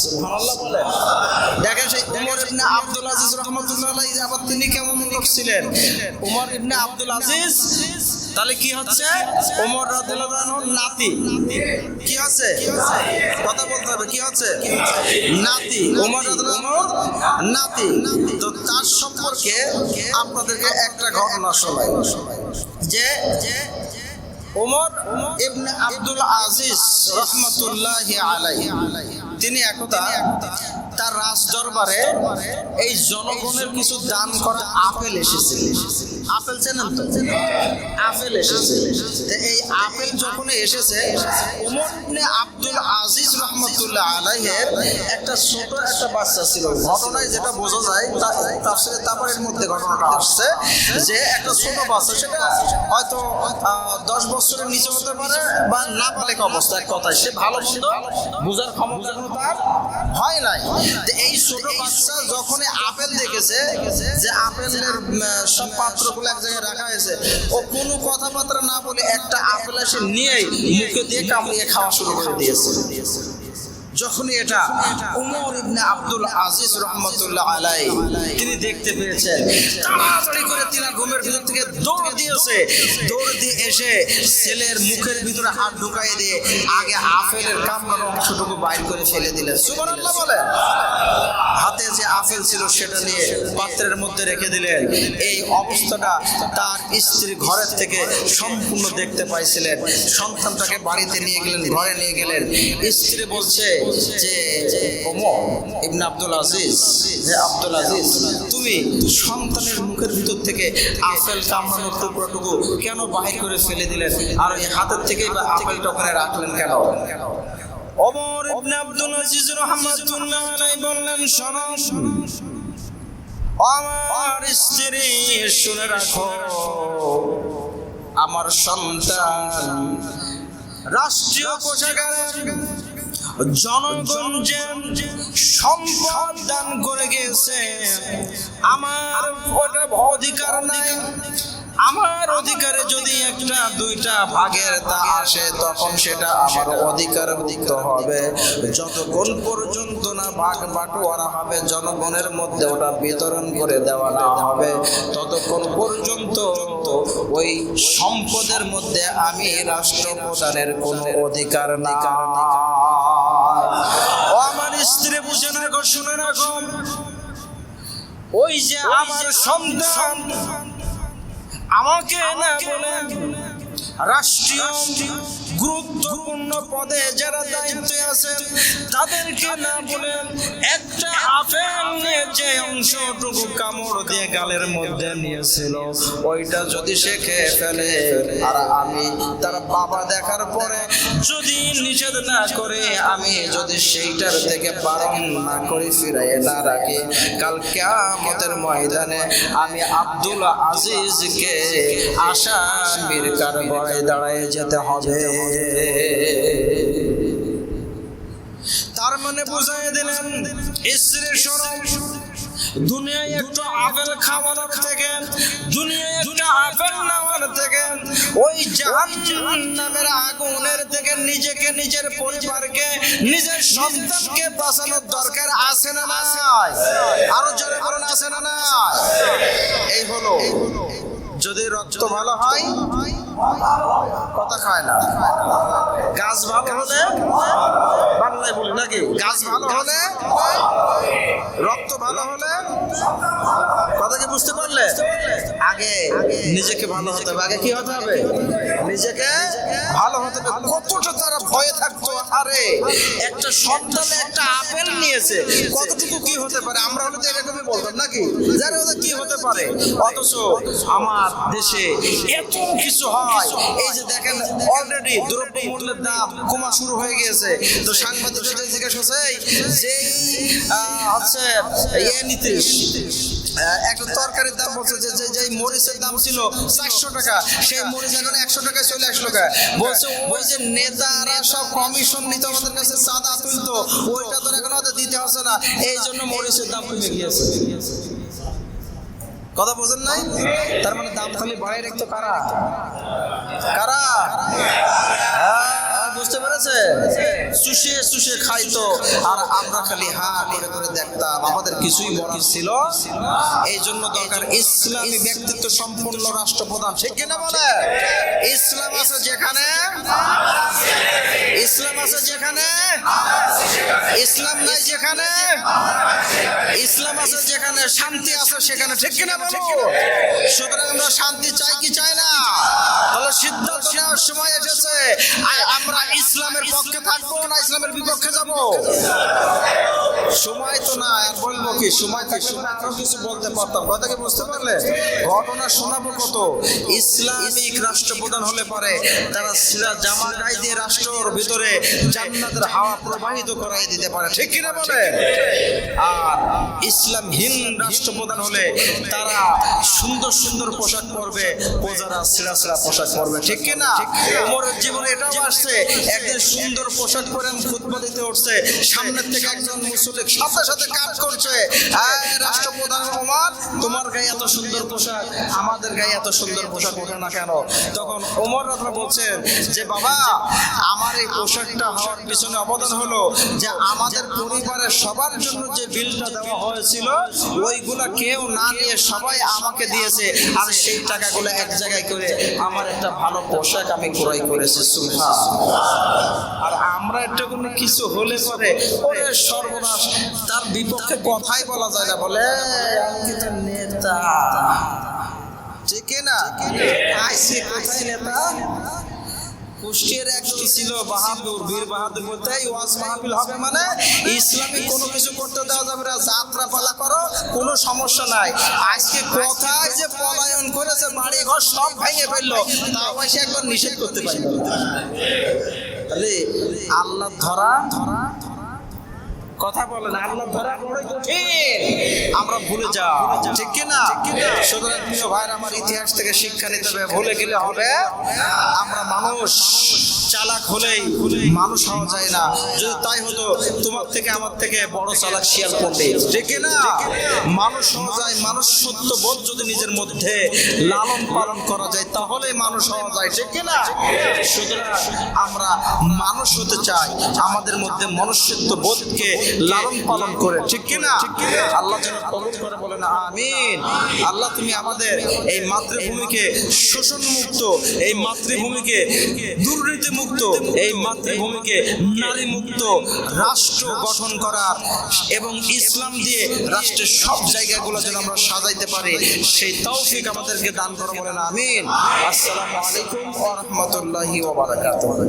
সুবহানাল্লাহ বলে দেখেন সেই উমর ইবনে আব্দুল আজিজ রহমাতুল্লাহ আলাইহি আবার তিনি কেমন লোক ছিলেন? উমর ইবনে আব্দুল আজিজ তাহলে কি হচ্ছে? রাদিয়াল্লাহু আনহুর নাতি। কি হচ্ছে? কথা বলতে হবে কি হচ্ছে? নাতি। রাদিয়াল্লাহু নাতি। তো তার সম্পর্কে আপনাদেরকে একটা ঘটনা শোনাই। যে ওমর ইবনে আব্দুল আজিজ রহমতুল্লাহ আলাই তিনি একদা তার রাজ দরবারে এই জনগণের কিছু দান করা আপেল এসেছে আপেল চেনেন তো? আপেল এসেছে। এই আপেল যখন এসেছে ওমর ইবনে আব্দুল আজিজ রহমতুল্লাহ আলাইহের একটা ছোট একটা বাচ্চা ছিল। ঘটনায় যেটা বোঝা যায় তাফসীরে তাবারের মধ্যে ঘটনাটা আসছে যে একটা ছোট বাচ্চা সেটা হয়তো দশ বছরের নিচে হতে পারে বা নাবালিক অবস্থা এক কথায়। সে ভালো মন্দ বোঝার ক্ষমতা এখনও তার হয় নাই। এই ছোট বাচ্চা যখন আপেল দেখেছে যে আপেলের সব পাত্রগুলো এক জায়গায় রাখা হয়েছে। ও কোনো কথাবার্তা না বলে একটা আপেল এসে নিয়েই মুখে দিয়ে কামড়িয়ে খাওয়া শুরু করে দিয়েছে। যখনই এটা উমর ইবনে আব্দুল আজিজ রহমতুল্লাহ আলাই তিনি দেখতে পেয়েছেন, তাড়াতাড়ি করে তিনি ঘুমের ভিতর থেকে দৌড় দিয়েছে। দৌড় দিয়ে এসে ছেলের মুখের ভিতরে হাত ঢুকাই দিয়ে আগে আপেলের কামড়ানো অংশটুকু বাইর করে ফেলে দিলেন। সুবহানাল্লাহ বলে হাতে যে আপেল ছিল সেটা নিয়ে পাত্রের মধ্যে রেখে দিলেন। এই অবস্থাটা তার স্ত্রী ঘরের থেকে সম্পূর্ণ দেখতে পাইছিলেন। সন্তানটাকে বাড়িতে নিয়ে গেলেন, ঘরে নিয়ে গেলেন। স্ত্রী বলছে যে ওমর, ইবনে আব্দুল আজিজ যে আব্দুল আজিজ, তুমি সন্তানের মুখের ভিতর থেকে আপেল কামড়ানোর টুকরোটুকু কেন বাহির করে ফেলে দিলেন? আর এই হাতের থেকেই বা আপেলটা ওখানে রাখলেন কেন? ওমর ইবনে আব্দুল আজিজ রহমাতুল্লাহ আলাইহি বললেন, শোনো, আমার স্ত্রী, শুনে রাখো, আমার সন্তান রাষ্ট্রীয় কোষাগারে জনগণ যে সম্পদ দান করে গেছে আমার ওটা অধিকার নাই। আমার অধিকারে যদি একটা, দুইটা ভাগের তা আসে, তখন সেটা আমার অধিকার হবে। যতক্ষণ পর্যন্ত না ভাগ বাটোয়ারা হবে, জনগণের মধ্যে ওটা বিতরণ করে দেওয়া না হবে। ততক্ষণ পর্যন্ত ওই সম্পদের মধ্যে আমি রাষ্ট্র প্রধানের কোনো অধিকার না না গো শুনে রাখো ওই যে আমার সন্তান। আমাকে না বলে রাষ্ট্রীয় গুরুত্বপূর্ণ পদে যারা দায়িত্বে আছেন তাদেরকে না বলেন একটা আপেল নিয়ে যে অংশটুকু কামড় দিয়ে গালের মধ্যে নিয়েছিল, ওইটা যদি সে খেয়ে ফেলে, আর আমি তার বাবা দেখার পরে যদি নিষেধ না করে, আমি যদি সেইটার থেকে বারণ না করে ফিরাই না রাখি। কাল কেয়ামতের ময়দানে আমি আব্দুল আজিজকে আসামির কার গড়ায় দাঁড়ায় যেতে হবে। মানে বুঝাই দিলেন স্ত্রীর সরম দুনিয়ায় একটু আপেল খাওয়ানোর থেকে, দুনিয়ায় একটু আপেল নেওয়ার থেকে, ওই জাহান্নামের আগুনের থেকে নিজেকে নিজের পরিবারকে, নিজের সন্তানকে বাঁচানোর দরকার আছে না নাই? আরও জোরে বলুন, আছে না না এই হলো, যদি রক্ত ভালো হয়, কথা খায় না। গাছ ভালো হলে গাছ ভালো হলে রক্ত ভালো হলে কথা কি বুঝতে পারলে? আগে নিজেকে ভালো হতে হবে। আগে কি হতে হবে? নিজেকে ভালো হতে হবে। কতটা তারা ভয়ে থাকতো আরে একটা সন্তানে একটা আপেল নিয়েছে। কতটুকু কি হতে পারে? আমরা হলে তো এরকমই বলতাম নাকি? জানি ওদের কি হতে পারে? অথচ আমার দেশে এত কিছু হয়। এই যে দেখেন অলরেডি দ্রব্য মূল্যের দাম কমা শুরু হয়ে গিয়েছে। তো সাংবাদিক সেটা জিজ্ঞাসা এই, যেই হচ্ছে ইয়ে নীতিশ আহ, একটা তরকারির দাম বলছে যে যেই মরিচের দাম ছিল চারশো টাকা সেই মরিচ এখন একশো টাকায় চলে টাকা বলছে ওই যে নেতারা সব কমিশন নিতে আমাদের কাছে চাঁদা তুলতো ওইটা তো এখন আমাদের দিতে হচ্ছে না। এই জন্য মরিচের দাম কমে গিয়েছে। কথা বোঝেন নাই? তার মানে দাম খালি বাড়াই রাখতো কারা? কারা? হ্যাঁ, বুঝতে পেরেছে চুষে চুষে খাইতো আর আমরা খালি হা করে করে দেখতাম, আমাদের কিছুই বলার ছিল এই জন্য দরকার ইসলামী ব্যক্তিত্ব সম্পূর্ণ রাষ্ট্রপ্রধান, ঠিক কিনা বলে ইসলাম আছে যেখানে? ইসলাম আছে যেখানে? ইসলাম নাই যেখানে, ইসলাম আছে যেখানে, শান্তি আছে সেখানে, ঠিক কিনা বলো? সুতরাং আমরা শান্তি চাই কি চাই না? তাহলে সিদ্ধান্ত নেওয়ার সময় এসেছে। আমরা ইসলামের পক্ষে থাকব না ইসলামের বিপক্ষে যাব? সময় তো না আর বলব কি সময় থাকলে আরও কিছু বলতে পারতাম। কথা কি বুঝতে পারলে? ঘটনা শোনাবো কত? ইসলামিক রাষ্ট্রপ্রধান হলে পারে তারা সিরা জামা গায়ে দিয়ে রাষ্ট্রের ভিতরে জান্নাতের হাওয়া প্রবাহিত করাই দিতে পারে। ঠিক কিনা বলে? আর ইসলামহীন রাষ্ট্রপ্রধান হলে তারা সুন্দর সুন্দর পোশাক পরবে প্রজারা সিরা সিরা পোশাক পরবে। ঠিক কিনা? ওমরের জীবনে এটাও আসছে একদিন সুন্দর পোশাক পরে খুতবা দিতে উঠছে সামনের থেকে একজন মুসলিম সাথে সাথে কাজ করছে। এই রাষ্ট্রপ্রধান ওমর, তোমার গায়ে এত সুন্দর পোশাক, আমাদের গায়ে এত সুন্দর পোশাক ওঠে না কেন? তখন ওমর রাত্রা বলছেন যে, বাবা, আমার এই পোশাকটা হওয়ার পিছনে অবদান হলো যে, আমাদের পরিবারের সবার জন্য যে বিলটা দেওয়া হয়েছিল, ওইগুলা কেউ না নিয়ে সবাই আমাকে দিয়েছে। আর সেই টাকাগুলো এক জায়গায় করে আমার একটা ভালো পোশাক আমি ক্রয় করেছি। আমরা একটা কোনো কিছু হলে পরে ওরে সর্বনাশ। তার বিপক্ষে কথাই বলা যায় না, বলে আমি তার নেতা। ঠিক না? আইসি কোথায় নেতা। কুষ্টিয়ার একজন ছিল বাহাদুর, বীর বাহাদুর বলতে ওয়াজ মাহফিল হবে মানে ইসলামী কোনো কিছু করতে দেওয়া যাবে না যাত্রা পালা করো, কোনো সমস্যা নাই। আজকে কোথায় যে পলায়ন করেছে বাড়ি ঘর সব ভেঙে ফেলল, তাও এসে একবার নিষেধ করতে পারবে। না। আল্লাহ ধরা ধরা কথা বলেন আল্লাহ ধরা আমরা ভুলে যাও, ঠিক আমার ইতিহাস থেকে শিক্ষা নিতে হবে, ভুলে গেলে হবে। আমরা মানুষ। চালাক হলেই মানুষ হওয়া যায় না। যদি তাই হতো, তোমার থেকে আমার থেকে বড় চালাক শিয়াল পণ্ডিত ঠিক কি না মানুষ হওয়া যায়, মানুষ সত্য বোধ যদি নিজের মধ্যে লালন পালন করা যায়, তাহলে মানুষ হওয়া যায় ঠিক না আমরা মানুষ হতে চাই, আমাদের মধ্যে মনুষ্যত্ব বোধকে লালন পালন করে, ঠিক কি না আল্লাহ যেন কবুল করে বলে না আমিন। আল্লাহ, তুমি আমাদের এই মাতৃভূমিকে শোষণ মুক্ত এই মাতৃভূমিকে দুর্নীতি মুক্ত, এই মাতৃভূমিকে নারী মুক্ত রাষ্ট্র গঠন করার এবং ইসলাম দিয়ে রাষ্ট্রের সব জায়গাগুলো যেন আমরা সাজাইতে পারি, সেই তৌফিক আমাদেরকে দান করা বলেন, আমিন। আসসালামু আলাইকুম ওয়া রাহমাতুল্লাহি ওয়া বারাকাতুহু।